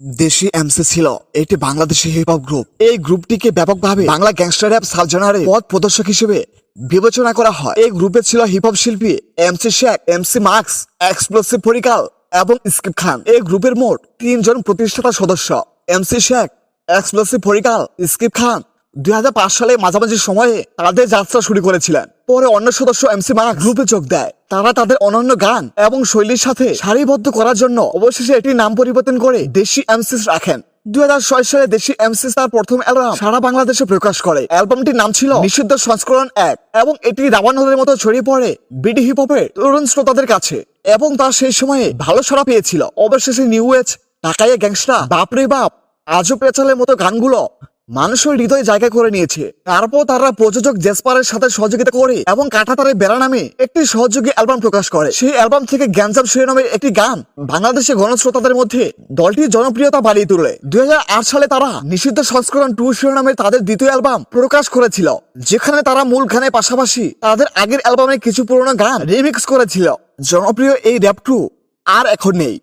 দেশি এমসি ছিল। এটি বাংলাদেশি হিপ হপ গ্রুপ এই গ্রুপটিকে ব্যাপকভাবে বাংলা গ্যাংস্টার র্যাপ সার্জনারে পথ প্রদর্শক হিসেবে বিবেচনা করা হয়। এই গ্রুপে ছিল হিপ হপ শিল্পী MC Sheikh MC Marks Explosive ফরিকাল এবং স্কিপ খান এই গ্রুপের মোট তিনজন প্রতিষ্ঠাতা সদস্য। এমসি শেখ এক্সপ্লোসিভ ফরিকাল স্কিপ খান দুই সালে মাঝামাঝি সময়ে তাদের যাত্রা শুরু করেছিলেন। পরে অন্য সদস্য এমসি মার্ক গ্রুপে যোগ দেয়। তারা তাদের অনন্য গান এবং শৈলীর সাথে সারিবদ্ধ করার জন্য অবশেষে এটি নাম পরিবর্তন করে দেশি এমসিস রাখেন। দুই সালে দেশি এমসিস তার প্রথম অ্যালবাম সারা বাংলাদেশে প্রকাশ করে। অ্যালবামটির নাম ছিল নিষিদ্ধ সংস্করণ এক এবং এটি দাবানলের মতো ছড়িয়ে পড়ে বিডি হিপ হপের তরুণ শ্রোতাদের কাছে এবং তা সেই সময়ে ভালো সাড়া পেয়েছিল। অবশেষে নিউ এজ, টাকাইয়ে গ্যাংস্টা বাপরে বাপ, আজও পেঁচালের মতো গানগুলো মানুষের হৃদয় জায়গা করে নিয়েছে। তারপর তারা প্রযোজক জেসপারের সাথে সহযোগিতা করে এবং কাঁটাতারে বেড়া নামে একটি সহযোগী অ্যালবাম প্রকাশ করে। সেই অ্যালবাম থেকে গ্যাঞ্জাম শিরোনামের একটি গান বাংলাদেশে গণশ্রোতাদের মধ্যে দলটির জনপ্রিয়তা বাড়িয়ে তোলে। দুই সালে তারা নিষিদ্ধ সংস্করণ টু শিরোনামের তাদের দ্বিতীয় অ্যালবাম প্রকাশ করেছিল, যেখানে তারা মূল গানের পাশাপাশি তাদের আগের অ্যালবামে কিছু পুরোনো গান রিমিক্স করেছিল। জনপ্রিয় এই র্যাপ টু আর এখন নেই।